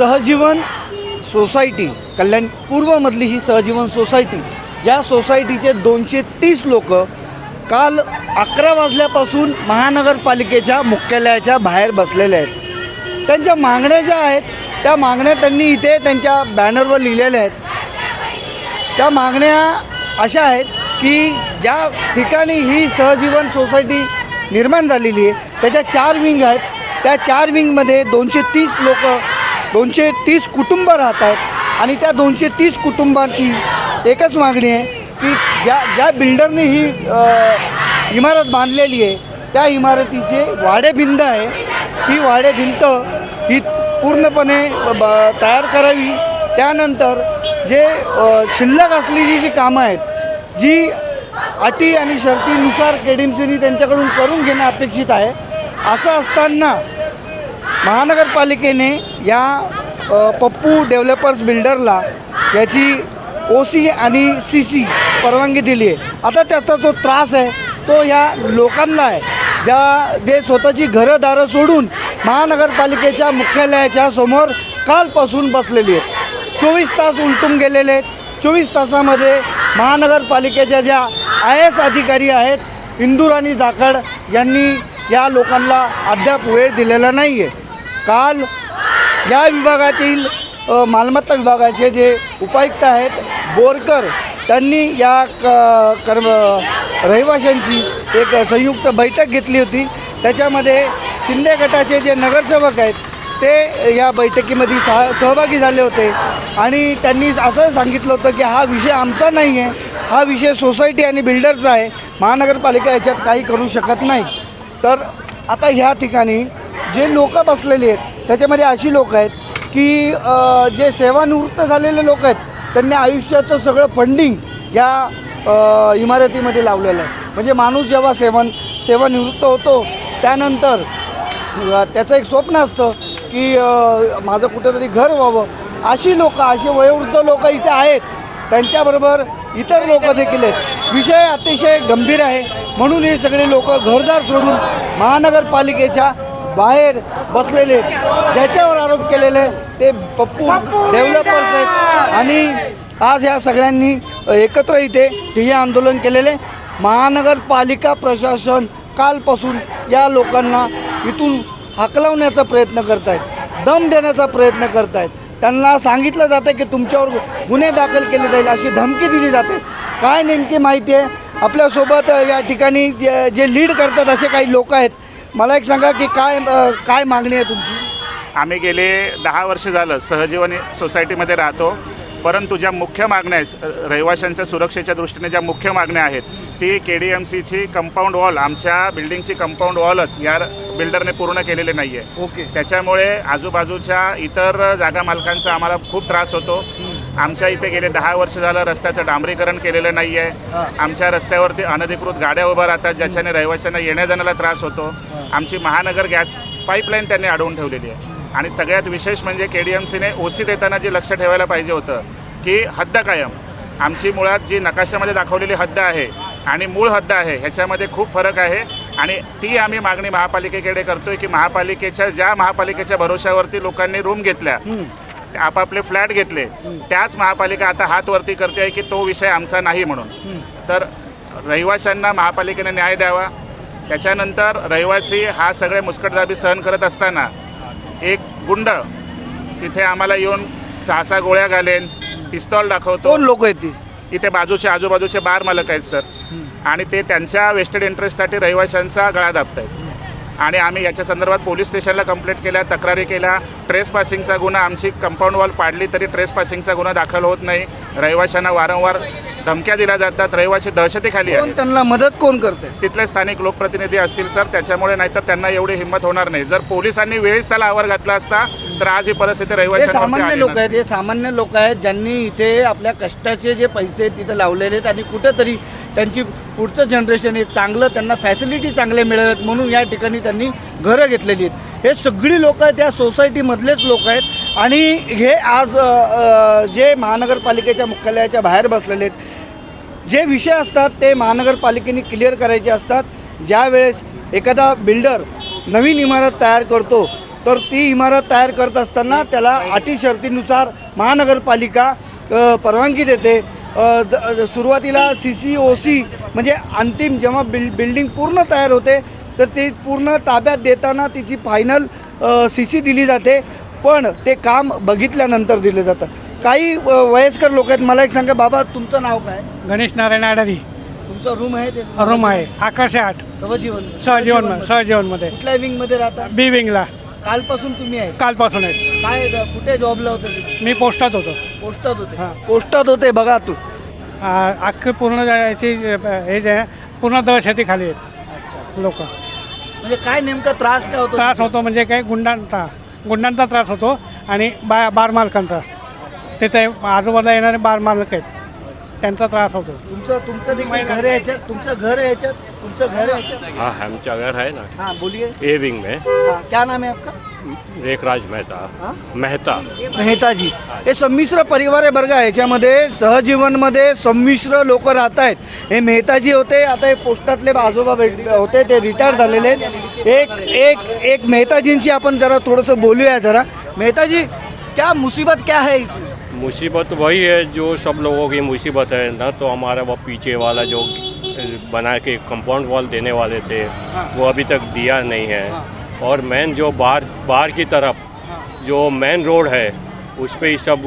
सहजीवन सोसायटी कल्याण पूर्वमधली ही सहजीवन सोसायटी या सोसायटीचे दोनशे तीस लोक काल अकरा वाजल्यापासून महानगरपालिकेच्या मुख्यालयाच्या बाहेर बसलेले आहेत. त्यांच्या मागण्या ज्या आहेत त्या मागण्या त्यांनी इथे त्यांच्या बॅनरवर लिहिलेल्या आहेत. त्या मागण्या अशा आहेत की ज्या ठिकाणी ही सहजीवन सोसायटी निर्माण झालेली आहे त्याच्या चार विंग आहेत. त्या चार विंगमध्ये दोनशे तीस लोक दोनशे तीस कुटुंब राहत आहेत. आणि त्या दोनशे तीस कुटुंबाची एकच मागणी आहे की ज्या ज्या बिल्डरने ही इमारत बांधलेली आहे त्या इमारतीचे वाडेभिंत आहे. ती वाडेभिंत ही पूर्णपणे ब- तयार करावी. त्यानंतर जे शिल्लक असलेली जी कामं आहेत जी अटी आणि शर्तीनुसार केडीमसीनी त्यांच्याकडून करून घेणं अपेक्षित आहे. असं असताना महानगरपालिकेने या पप्पू डेव्हलपर्स बिल्डरला याची ओ सी आणि सी सी परवानगी दिली आहे. आता त्याचा जो त्रास आहे तो या लोकांना आहे. ज्या जे स्वतःची घरं दारं सोडून महानगरपालिकेच्या मुख्यालयाच्या समोर कालपासून बसलेली आहेत. चोवीस तास उलटून गेलेले आहेत. चोवीस तासामध्ये महानगरपालिकेच्या ज्या आय एस अधिकारी आहेत इंदुराणी जाखड यांनी या लोकांना अद्याप वेळ दिलेला नाही आहे काल या विभागातील मालमत्ता विभागाचे जे उपायुक्त आहेत बोरकर त्यांनी या क कर्म रहिवाशांची एक संयुक्त बैठक घेतली होती. त्याच्यामध्ये शिंदे गटाचे जे नगरसेवक आहेत ते या बैठकीमध्ये सह सहभागी झाले होते. आणि त्यांनी असं सांगितलं होतं की हा विषय आमचा नाही आहे हा विषय सोसायटी आणि बिल्डरचा आहे महानगरपालिका याच्यात काही करू शकत नाही. तर आता ह्या ठिकाणी जे लोक बसलेली आहेत त्याच्यामध्ये अशी लोक आहेत की जे सेवानिवृत्त झालेले लोक आहेत त्यांनी आयुष्याचं सगळं फंडिंग या इमारतीमध्ये लावलेलं आहे. म्हणजे माणूस जेव्हा सेवन सेवानिवृत्त होतो त्यानंतर त्याचं एक स्वप्न असतं की माझं कुठंतरी घर व्हावं. अशी लोकं अशी वयोवृद्ध लोक इथे आहेत. त्यांच्याबरोबर इतर लोक देखील आहेत. विषय अतिशय गंभीर आहे. म्हणून हे सगळे लोक घरदार सोडून महानगरपालिकेच्या बाहेर बसलेले ज्याच्यावर आरोप केलेले ते पप्पू डेव्हलपर्स आहेत. आणि आज ह्या सगळ्यांनी एकत्र इथे ठिय्या आंदोलन केलेले. महानगरपालिका प्रशासन कालपासून या लोकांना इथून हकलवण्याचा प्रयत्न करत आहेत दम देण्याचा प्रयत्न करत आहेत त्यांना सांगितलं जातं की तुमच्यावर गुन्हे दाखल केले जाईल अशी धमकी दिली जाते. काय नेमकी माहिती आहे? आपल्यासोबत या ठिकाणी जे जे लीड करतात असे काही लोक आहेत. मला एक सांगा की काय अ, काय मागणी आहे तुमची? आम्ही गेले दहा वर्ष झालं सहजीवन सोसायटीमध्ये राहतो. परंतु ज्या मुख्य मागण्या आहेत रहिवाशांच्या सुरक्षेच्या दृष्टीने ज्या मुख्य मागण्या आहेत ती के डी एम सीची कंपाऊंड वॉल आमच्या बिल्डिंगची कंपाऊंड वॉलच या बिल्डरने पूर्ण केलेली नाही आहे ओके. त्याच्यामुळे आजूबाजूच्या इतर जागा मालकांचा आम्हाला खूप त्रास होतो. आमच्या इथे गेले दहा वर्ष झालं रस्त्याचं डांबरीकरण केलेलं नाही आहे. आमच्या रस्त्यावरती अनधिकृत गाड्या उभ्या राहतात ज्याच्याने रहिवाशांना येण्या जाण्याला त्रास होतो. आमची महानगर गॅस पाईपलाईन त्यांनी अडवून ठेवलेली आहे. आणि सगळ्यात विशेष म्हणजे के डी एम सीने ओसी देताना जे लक्ष ठेवायला पाहिजे होतं की हद्द कायम. आमची मुळात जी नकाशामध्ये दाखवलेली हद्द आहे आणि मूळ हद्द आहे ह्याच्यामध्ये खूप फरक आहे. आणि ती आम्ही मागणी महापालिकेकडे करतोय की महापालिकेच्या ज्या महापालिकेच्या भरोश्यावरती लोकांनी रूम घेतल्या आपापले फ्लॅट घेतले त्याच महापालिका आता हात वरती करते आहे की तो विषय आमचा नाही म्हणून. तर रहिवाशांना महापालिकेने न्याय द्यावा. त्याच्यानंतर रहिवासी हा सगळे मुस्कटदाबी सहन करत असताना एक गुंड तिथे आम्हाला येऊन सहा सहा गोळ्या घालेन पिस्तॉल दाखवतो. लोक आहेत इथे बाजूचे आजूबाजूचे बार मालक आहेत सर. आणि ते त्यांच्या वेस्टेड इंटरेस्टसाठी रहिवाशांचा गळा दाबत आहेत आणि आम्ही याच्या संदर्भात पोलीस स्टेशनला कंप्लेंट केल्या तक्रारी केल्या. ट्रेस पासिंगचा गुन्हा आमची कंपाऊंड वॉल पाडली तरी ट्रेस पासिंगचा गुन्हा दाखल होत नाही. रहिवाशांना वारंवार धमक्या दिल्या जातात. रहिवासी दहशतीखाली आहेत. त्यांना मदत कोण करते? तिथले स्थानिक लोकप्रतिनिधी असतील सर. त्याच्यामुळे नाहीतर त्यांना एवढी हिंमत होणार नाही. जर पोलिसांनी वेळीच त्याला आवर घातला असता तर आज ही परिस्थिती रहिवाशांवरती सामान्य लोक. आहेत हे सामान्य लोक आहेत ज्यांनी इथे आपल्या कष्टाचे जे पैसे तिथे लावलेले आहेत आणि कुठंतरी त्यांची पुढचं जनरेशन हे चांगलं त्यांना फॅसिलिटी चांगले मिळत म्हणून या ठिकाणी त्यांनी घरं घेतलेली आहेत. हे सगळी लोक आहेत त्या सोसायटीमधलेच लोक आहेत. आणि हे आज जे महानगरपालिकेच्या मुख्यालयाच्या बाहेर बसलेले आहेत जे विषय असतात ते महानगरपालिकेने क्लिअर करायचे असतात. ज्यावेळेस एखादा बिल्डर नवीन इमारत तयार करतो तर ती इमारत तयार करत असताना त्याला अटी शर्तीनुसार महानगरपालिका परवानगी देते. सुरुवातीला सी सी ओ सी म्हणजे अंतिम जेव्हा बिल बिल्डिंग पूर्ण तयार होते तर ती पूर्ण ताब्यात देताना तिची फायनल सी सी दिली जाते. पण ते काम बघितल्यानंतर दिलं जातं. काही वयस्कर लोक आहेत मला एक सांगा बाबा तुमचं नाव काय? गणेश नारायण आडारी तुमचं रूम आहे ते? रूम आहे. आकाश आठ. सवजीवन सहजीवन सहजीवनमध्ये कुठल्या विंगमध्ये राहता? बी विंगला कालपासून तुम्ही आहे. कालपासून आहे. काय कुठे जॉबला होते तुम्ही? मी पोस्टात होतो. पोस्टात होते. हां. पोस्टात होते बघा तू. आ- अख्खी पूर्ण याची हे जे आहे पूर्ण दहशती खाली आहेत. लोक. म्हणजे काय नेमका त्रास काय होतो त्रास होतो म्हणजे काय गुंडांचा गुंडांचा त्रास होतो आणि बा बार मालकांचा. तिथे आजूबाजूला येणारे बार मालक आहेत. त्यांचा त्रास होतो. तुमचं तुमचं देखील घर आहे याच्यात? तुमचं घर आहे याच्यात? तुमचं घर हाँ हमचा घर है ना. हाँ बोलिए. ए विंग में. हाँ, क्या नाम है आपका? रेखराज मेहता. हाँ? मेहता. मेहताजी. हे संमिश्र परिवार आहे बरं का याच्यामध्ये सहजीवनमध्ये संमिश्र लोक राहत आहेत हे मेहताजी होते आता हे पोस्टातले आजोबा भेट होते ते रिटायर झालेले आहेत. एक एक एक मेहताजींशी आपण जरा थोडंसं बोलूया जरा. मेहताजी क्या मुसीबत क्या है इसमें? मुसीबत वही है जो सब लोगों की मुसीबत है ना तो हमारा वो पीछे वाला जो बना के कंपाउंड वॉल देने वाले थे वो अभी तक दिया नहीं है। और मेन जो बाहर बाहर की तरफ़ जो मेन रोड है उस पर ही सब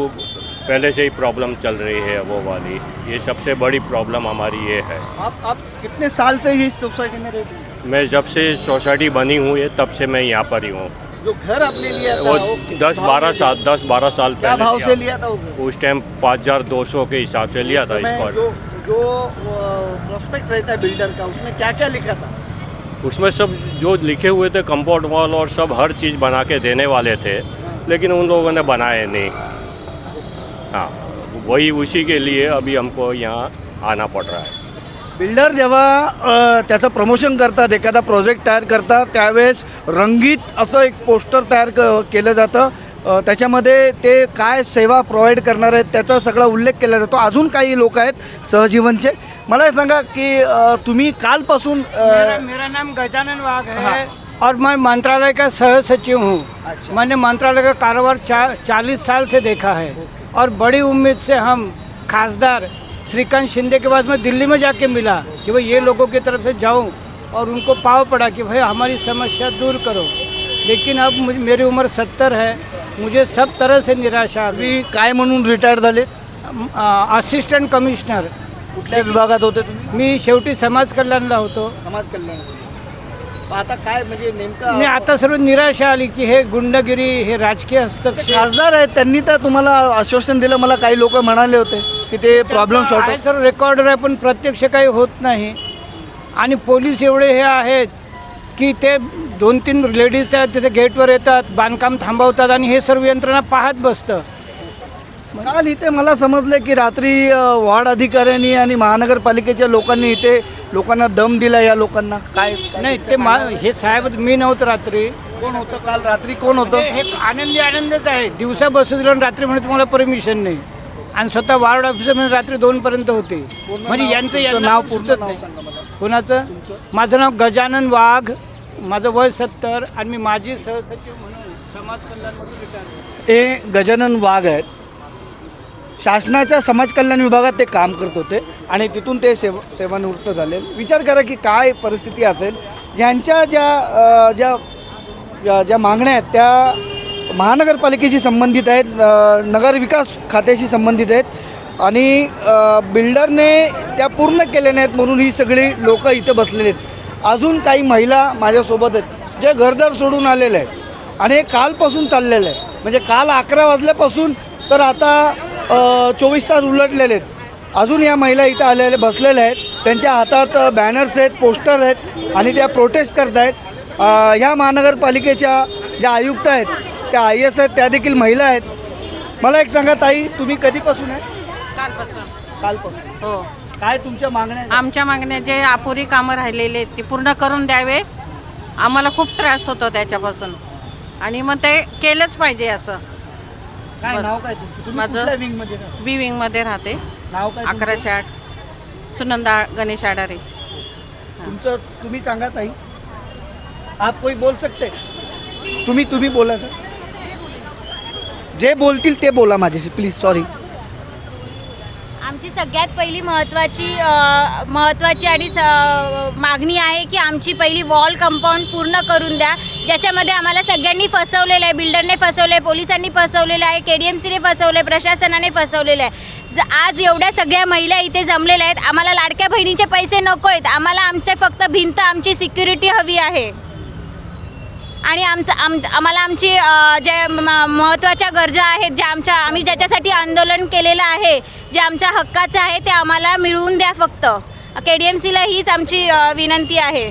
पहले से ही प्रॉब्लम चल रही है वो वाली। ये सबसे बड़ी प्रॉब्लम हमारी ये है। आप आप कितने साल से इस सोसाइटी में रहते हैं? मैं जब से सोसाइटी बनी हुई है तब से मैं यहाँ पर ही हूँ। जो घर आपने लिया था वो दस बारह साल दस बारह साल पहले भाव से लिया था उस टाइम पाँच हज़ार दो सौ के हिसाब से लिया था इसको। जो जो प्रोस्पेक्ट रहता है बिल्डर का उसमें क्या क्या लिखा था? उसमें सब जो लिखे हुए थे कंपाउंड वॉल और सब हर चीज़ बना के देने वाले थे लेकिन उन लोगों ने बनाए नहीं। हाँ वही उसी के लिए अभी हमको यहाँ आना पड़ रहा है। बिल्डर जेव्हा त्याचं प्रमोशन करतात एखादा प्रोजेक्ट तयार करतात त्यावेळेस रंगीत असं एक पोस्टर तयार क केलं जातं. त्याच्यामध्ये ते काय सेवा प्रोव्हाइड करणार आहेत त्याचा सगळा उल्लेख केला जातो. अजून काही लोक आहेत सहजीवनचे. मला सांगा की तुम्ही कालपासून मेरा मेरा नाम गजानन वाघ है हाँ। और मैं मंत्रालय का सह सचिव हूँ। अच्छा। मैंने मंत्रालय का कारोबार चा, चालीस साल से देखा है। और बड़ी उम्मीद से हम खासदार श्रीकांत शिंदे के बाद मैं दिल्ली में जाके मिला कि भाई ये लोगों की तरफ से जाऊं और उनको पाव पड़ा कि भाई हमारी समस्या दूर करो। लेकिन अब मुझे मेरी उम्र सत्तर है मुझे सब तरह से निराशा तुम्ही काय म्हणून रिटायर झाले? असिस्टंट कमिशनर कुठल्या विभागात होते तुम्ही? मी शेवटी समाज कल्याणला होतो. समाज कल्याण. आता काय म्हणजे नेमकं नाही आता सर्व निराशा आली की हे गुंडगिरी हे राजकीय हस्तक्षेप. खासदार आहेत त्यांनी तर तुम्हाला आश्वासन दिलं मला काही लोक म्हणाले होते की ते प्रॉब्लेम सॉर्ट आहे सर्व रेकॉर्डर आहे पण प्रत्यक्ष काही होत नाही. आणि पोलीस एवढे हे आहेत की ते दोन तीन लेडीज त्या तिथे गेटवर येतात बांधकाम थांबवतात आणि हे सर्व यंत्रणा पाहत बसतं. काल इथे मला समजलं की रात्री वार्ड अधिकाऱ्यांनी आणि महानगरपालिकेच्या लोकांनी इथे लोकांना दम दिला या लोकांना. काय नाही ते मा हे साहेब मी नव्हतं रात्री. कोण होतं काल रात्री? कोण होतं? हे आनंदी आनंदच आहे. दिवसा बसू दिलं आणि रात्री म्हणे तुम्हाला परमिशन नाही. आणि स्वतः वार्ड ऑफिसर म्हणजे रात्री दोनपर्यंत होते. म्हणजे यांचं यांना नाव नाव नाही. कोणाचं? माझं नाव गजानन वाघ. माझं वय सत्तर आणि मी माजी सहसचिव म्हणून समाज कल्याणमधून रिटायर ते गजानन वाघ आहेत. शासनाच्या समाज कल्याण विभागात ते काम करत होते आणि तिथून ते सेव सेवानिवृत्त झाले. विचार करा की काय परिस्थिती असेल. यांच्या ज्या ज्या ज्या मागण्या आहेत त्या महानगरपालिकेशी संबंधित आहेत नगरविकास खात्याशी संबंधित आहेत आणि बिल्डरने त्या पूर्ण केल्या नाहीत म्हणून ही सगळी लोकं इथं बसलेली आहेत. अजून काही महिला माझ्यासोबत आहेत जे घरदार सोडून आलेले आहेत. आणि हे कालपासून चाललेलं आहे. म्हणजे काल अकरा वाजल्यापासून तर आता चोवीस तास उलटलेले आहेत. अजून या महिला इथं आलेल्या बसलेल्या आहेत. त्यांच्या हातात बॅनर्स आहेत पोस्टर आहेत आणि त्या प्रोटेस्ट करत आहेत ह्या महानगरपालिकेच्या ज्या आयुक्त आहेत त्या आय एस आहेत त्या देखील महिला आहेत. मला एक सांगा ताई तुम्ही कधीपासून आहे? कालपासून. कालपासून. हो. काय तुमच्या मागण्या? आमच्या मागण्या जे अपुरी कामं राहिलेले आहेत ते पूर्ण करून द्यावे. आम्हाला खूप त्रास होतो त्याच्यापासून. आणि मग ते केलंच पाहिजे असं. काय बस. नाव काय तुमचं? तुम्ही माझं- कुठल्या विंगमध्ये राहता? बी विंगमध्ये राहते. नाव काय तुमचं? अकराशे आठ. सुनंदा गणेश आडारे. तुमचं तुम्ही सांगा ताई. आप कोई बोल सकते? तुम्ही तुम्ही बोला सर. जे बोलतील ते बोला माझ्याशी प्लीज सॉरी आमची सगळ्यात पहिली महत्त्वाची महत्त्वाची आणि स मागणी आहे की आमची पहिली वॉल कंपाऊंड पूर्ण करून द्या. ज्याच्यामध्ये आम्हाला सगळ्यांनी फसवलेलं आहे बिल्डरने फसवलं आहे पोलिसांनी फसवलेलं आहे के डी एम सीने फसवलं आहे प्रशासनाने फसवलेलं आहे. ज आज एवढ्या सगळ्या महिला इथे जमलेल्या आहेत. आम्हाला लाडक्या बहिणीचे पैसे नको आहेत. आम्हाला आमच्या फक्त भिंत आमची सिक्युरिटी हवी आहे. आणि आमचं आम आम्हाला आमची जे ज्या म- महत्त्वाच्या गरजा आहेत ज्या आमच्या आम्ही ज्याच्यासाठी आंदोलन केलेलं आहे जे आमच्या हक्काचं आहे ते आम्हाला मिळवून द्या फक्त. के डी एम सीला हीच आमची विनंती आहे.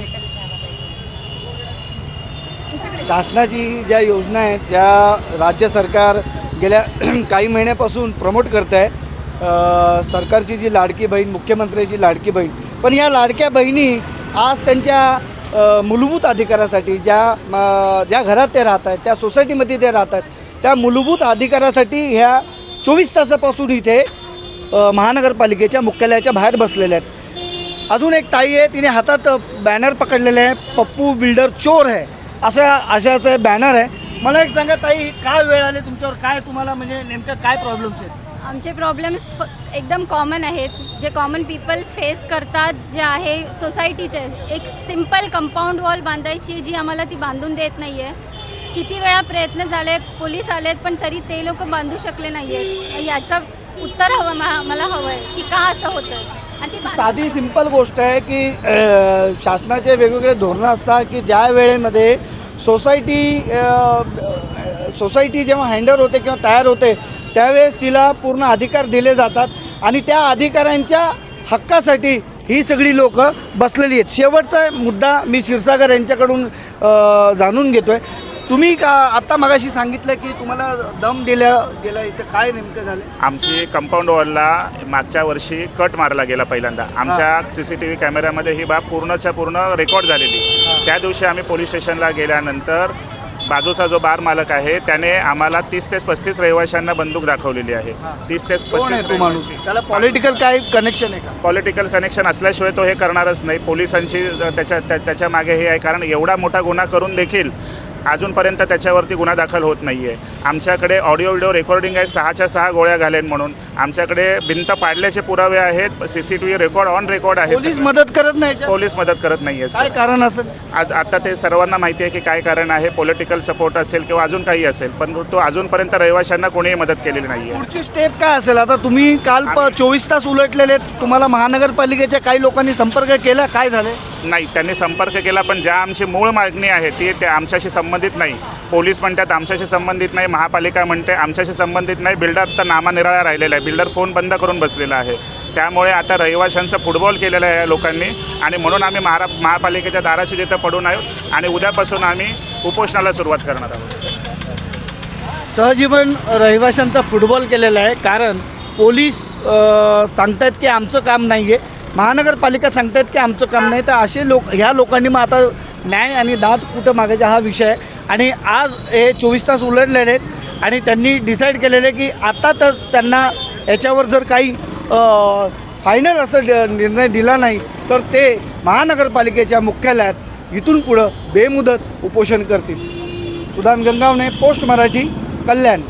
शासनाची ज्या योजना आहेत त्या राज्य सरकार गेल्या काही महिन्यापासून प्रमोट करत आहे सरकारची जी लाडकी बहीण मुख्यमंत्र्याची लाडकी बहीण पण या लाडक्या बहिणी आज त्यांच्या मूलभूत अधिकारासाठी ज्या ज्या घरात ते राहत आहेत त्या सोसायटीमध्ये ते राहत आहेत त्या मूलभूत अधिकारासाठी ह्या चोवीस तासापासून इथे महानगरपालिकेच्या मुख्यालयाच्या बाहेर बसलेल्या आहेत. अजून एक ताई आहे तिने हातात बॅनर पकडलेले आहे पप्पू बिल्डर चोर आहे अशा अशाचं बॅनर आहे. मला एक सांगा ताई काय वेळ आले तुमच्यावर? काय तुम्हाला म्हणजे नेमकं काय प्रॉब्लेम्स आहेत? आमचे प्रॉब्लेम्स फ एकदम कॉमन आहेत. जे कॉमन पीपल्स फेस करतात जे आहे सोसायटीचे एक सिंपल कंपाऊंड वॉल बांधायची जी आम्हाला ती बांधून देत नाही आहे किती वेळा प्रयत्न झाले पोलीस आलेत पण तरी ते लोक बांधू शकले नाही आहेत याचं उत्तर हवं मा मला हवं आहे की का असं होतं आणि ती साधी सिंपल गोष्ट आहे की शासनाचे वेगवेगळे धोरणं असतात की ज्या वेळेमध्ये सोसायटी सोसायटी जेव्हा हँडर होते किंवा तयार होते त्यावेळेस तिला पूर्ण अधिकार दिले जातात आणि त्या अधिकाऱ्यांच्या हक्कासाठी ही सगळी लोक बसलेली आहेत. शेवटचा मुद्दा मी क्षीरसागर यांच्याकडून जाणून घेतो आहे तुम्ही का आत्ता मगाशी सांगितलं की तुम्हाला दम दिल्या गेला इथं काय नेमकं झालं? आमची कंपाऊंड वॉलला मागच्या वर्षी कट मारला गेला पहिल्यांदा. आमच्या सी सी टी व्ही कॅमेऱ्यामध्ये ही बाब पूर्णच्या पूर्ण रेकॉर्ड झालेली. त्या दिवशी आम्ही पोलीस स्टेशनला गेल्यानंतर बाजूचा जो बार मालक आहे त्याने आम्हाला तीस ते पस्तीस रहिवाशांना बंदूक दाखवलेली आहे. तीस ते पस्तीस. त्याला पॉलिटिकल काय कनेक्शन आहे का? पॉलिटिकल कनेक्शन असल्याशिवाय तो हे करणारच नाही. पोलिसांची त्याच्या त्या- त्याच्यामागे हे आहे. कारण एवढा मोठा गुन्हा करून देखील अजूनपर्यंत त्याच्यावरती गुन्हा दाखल होत नाही आहे आमच्याकडे ऑडिओ व्हिडिओ रेकॉर्डिंग आहे सहाच्या सहा गोळ्या घालेन म्हणून. आमच्याकडे भिंत पाडल्याचे पुरावे आहेत C C T V record on record आहे पोलीस. मदत करत नाही? पोलीस मदत करत नाही आहे काय कारण असेल? आज आता ते सर्वांना माहिती आहे की काय कारण आहे पॉलिटिकल सपोर्ट असेल किंवा अजून काही असेल पण तो अजूनपर्यंत रहिवाशांना कोणीही मदत केलेली नाही आहे पुढची स्टेप काय असेल? आता तुम्ही काल चोवीस तास उलटलेले आहेत. तुम्हाला महानगरपालिकेच्या काही लोकांनी संपर्क केला? काय झाले नाही त्यांनी संपर्क केला पण ज्या आमची मूळ मागणी आहे ती ते आमच्याशी संबंधित नाही. पोलीस म्हणतात आमच्याशी संबंधित नाही महापालिका म्हणते आमच्याशी संबंधित नाही बिल्डर तर नामानिराळा राहिलेला आहे. बिल्डर फोन बंद करून बसलेला आहे. त्यामुळे आता रहिवाशांचं फुटबॉल केलेलं आहे या लोकांनी आणि म्हणून आम्ही महारा महापालिकेच्या दाराशी तिथं पडून आहोत आणि उद्यापासून आम्ही उपोषणाला सुरुवात करणार आहोत. सहजीवन रहिवाशांचा फुटबॉल केलेला आहे कारण पोलीस अ, सांगतायत की आमचं काम नाही आहे महानगरपालिका सांगतात की आमचं काम नाही तर असे लोक ह्या लोकांनी मग आता न्याय आणि दाद कुठं मागायचा हा विषय आहे. आणि आज हे चोवीस तास उलटलेले आहेत आणि त्यांनी डिसाईड केलेलं आहे की आता तर त्यांना याच्यावर जर काही फायनल असं निर्णय दिला नाही तर ते महानगरपालिकेच्या मुख्यालयात इथून पुढं बेमुदत उपोषण करतील. सुदाम गंगावणे पोस्ट मराठी कल्याण.